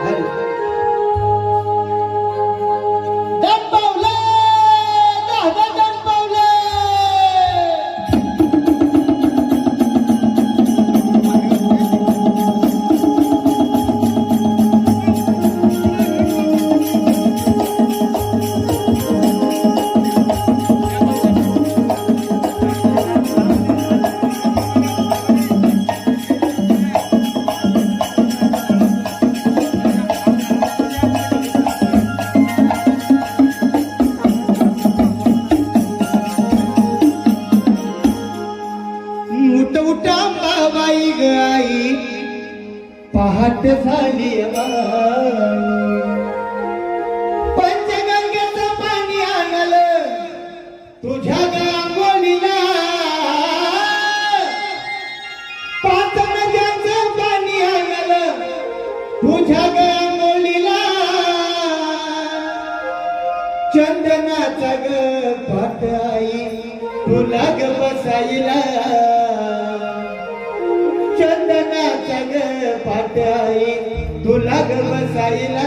Hare Krishna. उठ उठा बाबाई ग आई. पहाट झाली पंचगंगेच पाणी आणल तुझ्या गांगोलीला. पाच नद्यांचं पाणी आणल तुझ्या गांगोलीला. चंदनाचा ग पाट आई तुला लग बसाईला ग बसाईला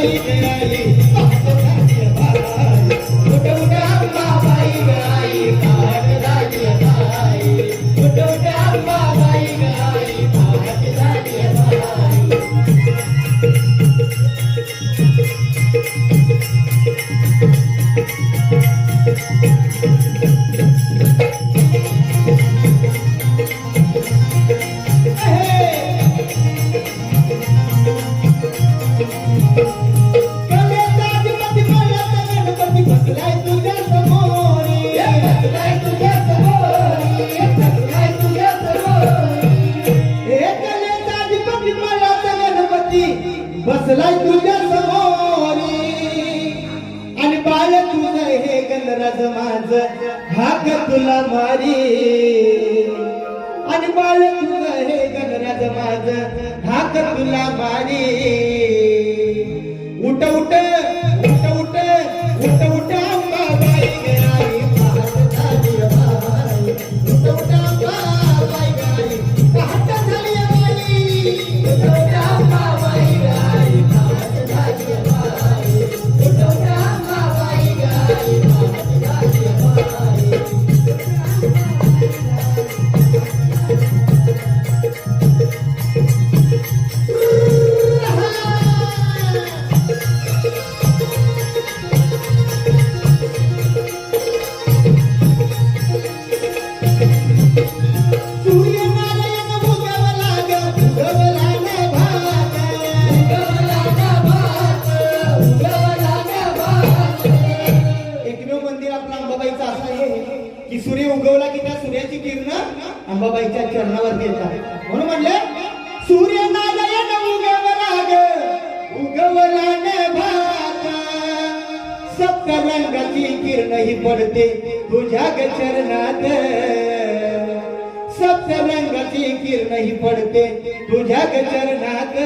Hare it. भारी. आणि बाळ तुझं हे गणराज माझ हाक तुला भारी. अंबाबाईच्या चरणावर गेला म्हणून म्हणले सूर्य नारायण उगवला ग न किरण ही पडते तुझ्या ग चरणात. सप्त रंगाची किरण ही पडते तुझ्या ग चरणात.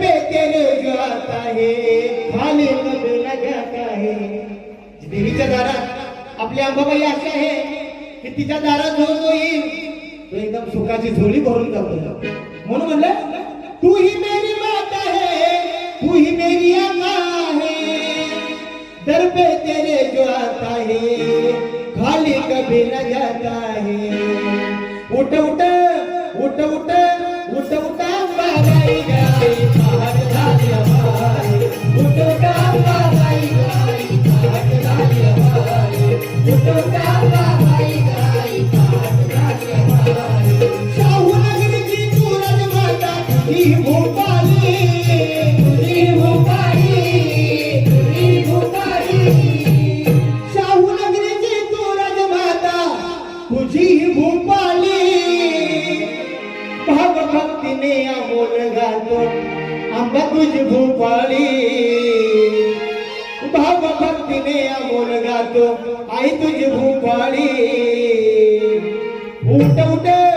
पे केले जात आहे खाली कबीला जात आहे देवीच्या दारात आपली अंबाबाई अशी आहे की तिच्या दारात जो जो येईल तो एकदम सुखाची झोली भरून जातो म्हणून म्हणलं, तू ही मेरी माता है, तू ही मेरी अम्मा है. दर पे तेरे जो आता है खाली कभी न जाता है। उठ उठ उठ उठ उठ उठ बाबाई भोपाळी भाव भक्तीने अमोल गातो आई तुझी भूपाळी उठ उठ.